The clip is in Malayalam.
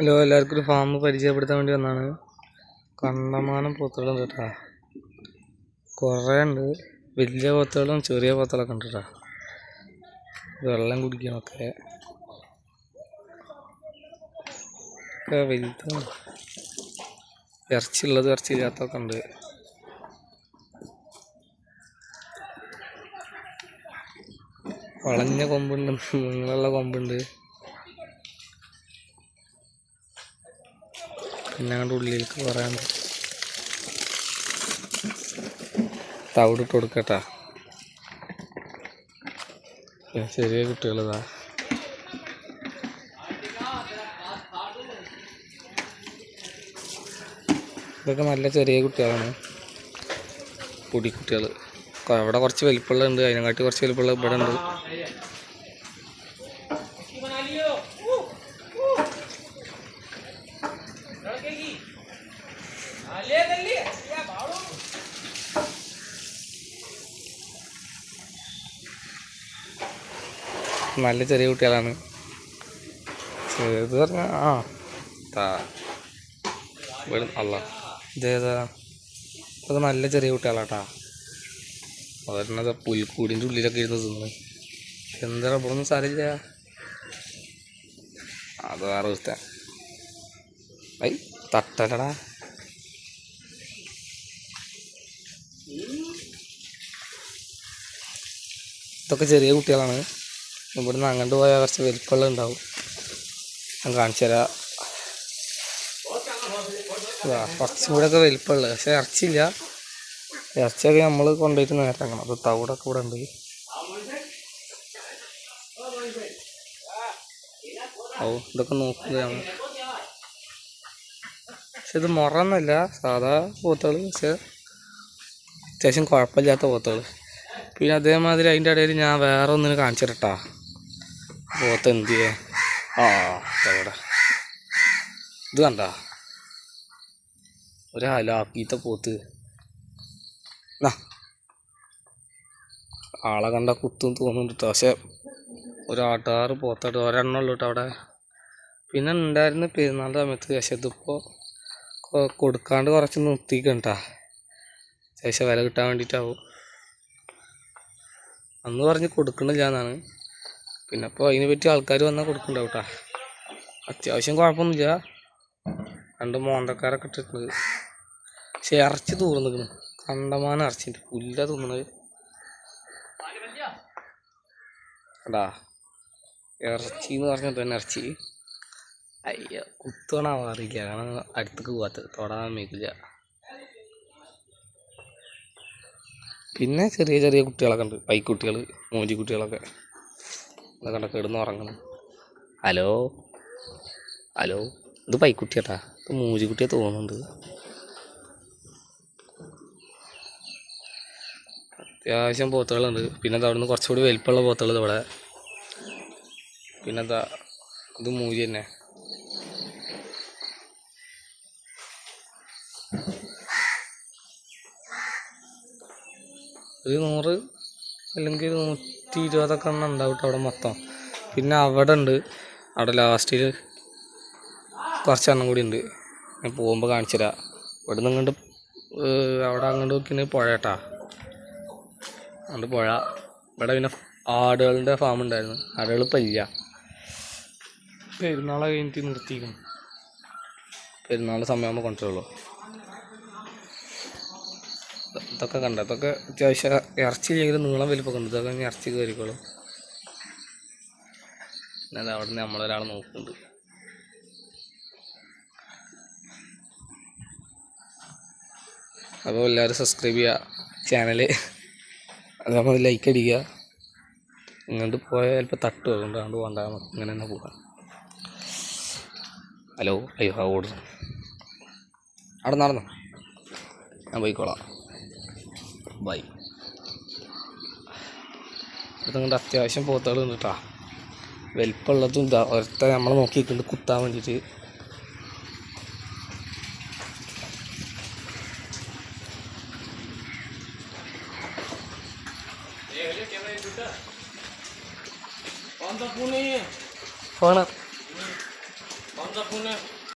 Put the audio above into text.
ഹലോ എല്ലാവർക്കും ഒരു ഫാം പരിചയപ്പെടുത്താൻ വേണ്ടി വന്നാണ്. കണ്ടമാനം പോത്തുകളുണ്ട് കേട്ടാ. കുറേ ഉണ്ട്. വലിയ പോത്തുകളും ചെറിയ പോത്തുകളൊക്കെ ഉണ്ട് കേട്ടാ. വെള്ളം കുടിക്കാനൊക്കെ. ഒക്കെ വലുതും ഇറച്ചിയുള്ളത് ഇറച്ചി ഇല്ലാത്തതൊക്കെ ഉണ്ട്. വളഞ്ഞ കൊമ്പുണ്ട്. മുങ്ങളുള്ള കൊമ്പുണ്ട്. അങ്ങോട്ട് ഉള്ളിലേക്ക് പറയാൻ തവിടിട്ട് കൊടുക്കട്ടാ ചെറിയ കുട്ടികളിതാ ഇതൊക്കെ നല്ല ചെറിയ കുട്ടികളാണ്. പൊടിക്കുട്ടികൾ അവിടെ കുറച്ച് വലിപ്പമുള്ളുണ്ട് അതിനെക്കാട്ടി കുറച്ച് വലിപ്പമുള്ള ഇവിടെ ഉണ്ട്. നല്ല ചെറിയ കുട്ടികളാണ്. ചെറുത് പറഞ്ഞാൽ ആ. താ. അല്ല. ഇതേതാ? അതൊക്കെ നല്ല ചെറിയ കുട്ടികളാട്ടാ. അതെന്നത് പുൽക്കൂടിന്റെ ഉള്ളിലൊക്കെ ഇരുന്ന് തിന്ന്. എന്താ ഇവിടെ ഒന്നും സാരമില്ല? അത് വേറെ ഇഷ്ട ഐ തട്ടലടാ ഇതൊക്കെ ചെറിയ കുട്ടികളാണ്. ഇവിടുന്ന് അങ്ങോട്ട് പോയാൽ കുറച്ച് വലിപ്പമുള്ള ഉണ്ടാവും. ഞാൻ കാണിച്ചു തരാം. കുറച്ചും കൂടെ ഒക്കെ വലിപ്പമുള്ളത് പക്ഷെ ഇറച്ചിയില്ല. ഇറച്ചിയൊക്കെ നമ്മൾ കൊണ്ടുപോയിട്ട് നേരാക്കണം അത് തവിടൊക്കെ ഇവിടെ ഉണ്ട്. ഓ ഇതൊക്കെ നോക്കുകയാണ്. പക്ഷെ ഇത് മുറന്നല്ല സാധാ പോത്തുകൾ പക്ഷെ അത്യാവശ്യം കുഴപ്പമില്ലാത്ത പോത്തുകൾ പിന്നെ അതേമാതിരി അതിന്റെ ഇടയിൽ ഞാൻ വേറെ ഒന്നിന് കാണിച്ചിട്ടാ പോത്ത് എന്ത് ചെയ്യേ ഇത് കണ്ട? ഒരു ഹലാക്കീത്ത പോത്ത് ആളെ കണ്ട കുത്തും തോന്നുന്നുണ്ട്. പക്ഷെ ഒരാട്ടാറ് പോത്താട്ട് ഒരെണ്ണം ഉള്ളൂ അവിടെ. പിന്നെ ഉണ്ടായിരുന്ന പെരുന്നാളിന്റെ സമയത്ത് പക്ഷെ ഇതിപ്പോൾ കൊടുക്കാണ്ട് കുറച്ച് നിർത്തിക്കണ്ടാ ശേഷം വില കിട്ടാൻ വേണ്ടിയിട്ടാവും അന്ന് പറഞ്ഞ് കൊടുക്കണില്ല എന്നാണ് പിന്നെ അപ്പോൾ അതിനെ പറ്റി ആൾക്കാർ വന്നാൽ കൊടുക്കണ്ടാവും കേട്ടോ അത്യാവശ്യം കുഴപ്പമൊന്നുമില്ല രണ്ട് മോന്തക്കാരൊക്കെ ഇട്ടിട്ടുണ്ട് പക്ഷെ ഇറച്ചി തൂർന്നിക്കണ് കണ്ടമാനം ഇറച്ചിട്ട് പുല്ല തിന്നത് അടാ ഇറച്ചി എന്ന് പറഞ്ഞാൽ തന്നെ ഇറച്ചി. അയ്യ. കുത്തണാവാറില്ല കാരണം അടുത്തേക്ക് പോകാത്തത് തൊടാൻ മേക്കില്ല. പിന്നെ ചെറിയ ചെറിയ കുട്ടികളൊക്കെ ഉണ്ട്. പൈക്കുട്ടികൾ മോജി കുട്ടികളൊക്കെ ഇത് കണ്ട കിടന്ന് ഉറങ്ങണം. ഹലോ? ഹലോ? ഇത് പൈക്കുട്ടിയാട്ടാ. ഇത് മൂജിക്കുട്ടിയെ തോന്നുന്നുണ്ട്. അത്യാവശ്യം പോത്തുകളുണ്ട്. പിന്നെ അവിടെ അവിടുന്ന് കുറച്ചുകൂടി വലിപ്പമുള്ള പോത്തുകൾ ഇവിടെ. പിന്നെന്താ ഇത് മൂജി തന്നെ. ഒരു നൂറ് അല്ലെങ്കിൽ നൂറ്റി ഇരുപതൊക്കെ എണ്ണം ഉണ്ടാവും അവിടെ മൊത്തം. പിന്നെ അവിടെ ഉണ്ട്. അവിടെ ലാസ്റ്റിൽ കുറച്ചെണ്ണം കൂടി ഉണ്ട്. ഞാൻ പോകുമ്പോൾ കാണിച്ചു തരാം. ഇവിടെ നിന്ന് ഇങ്ങോട്ട് അവിടെ അങ്ങോട്ട് നോക്കിയാൽ പുഴ കേട്ടാ അതുകൊണ്ട് പുഴ. ഇവിടെ പിന്നെ ആടുകളുടെ ഫാം ഉണ്ടായിരുന്നു. ആടുകൾ ഇപ്പം ഇല്ല. പെരുന്നാളെ കഴിഞ്ഞിട്ട് നിർത്തിയിരിക്കും പെരുന്നാൾ സമയമാകുമ്പോൾ കൊണ്ടുവരുള്ളൂ. ഇതൊക്കെ കണ്ട. ഇതൊക്കെ അത്യാവശ്യം ഇറച്ചി ചെയ്ത് നീളം വലിപ്പമൊക്കെ ഉണ്ട് ഇതൊക്കെ ഇറച്ചി കയറിക്കോളും അത് അവിടെ നിന്ന് നമ്മളൊരാൾ നോക്കുന്നുണ്ട്. അപ്പോൾ എല്ലാവരും സബ്സ്ക്രൈബ് ചെയ്യുക ചാനൽ നമ്മൾ ലൈക്ക് അടിക്കുക. ഇങ്ങോട്ട് പോയാൽ ചിലപ്പോൾ തട്ട്. അതുകൊണ്ട് അങ്ങോട്ട് പോകണ്ട. ഇങ്ങനെ തന്നെ പോകാം. ഹലോ അയ്യോ ഓടുന്നു അവിടെ നടന്നോ? ഞാൻ പോയിക്കോളാം. ബൈ ഇതുകൊണ്ട് അത്യാവശ്യം പോത്തുകൾ ഉണ്ട് കേട്ടോ വലിപ്പമുള്ളതും ഇതാ ഒരത്ത നമ്മൾ നോക്കിയിട്ടുണ്ട് കുത്താൻ വേണ്ടിയിട്ട്. ഫോണ് പിന്നെ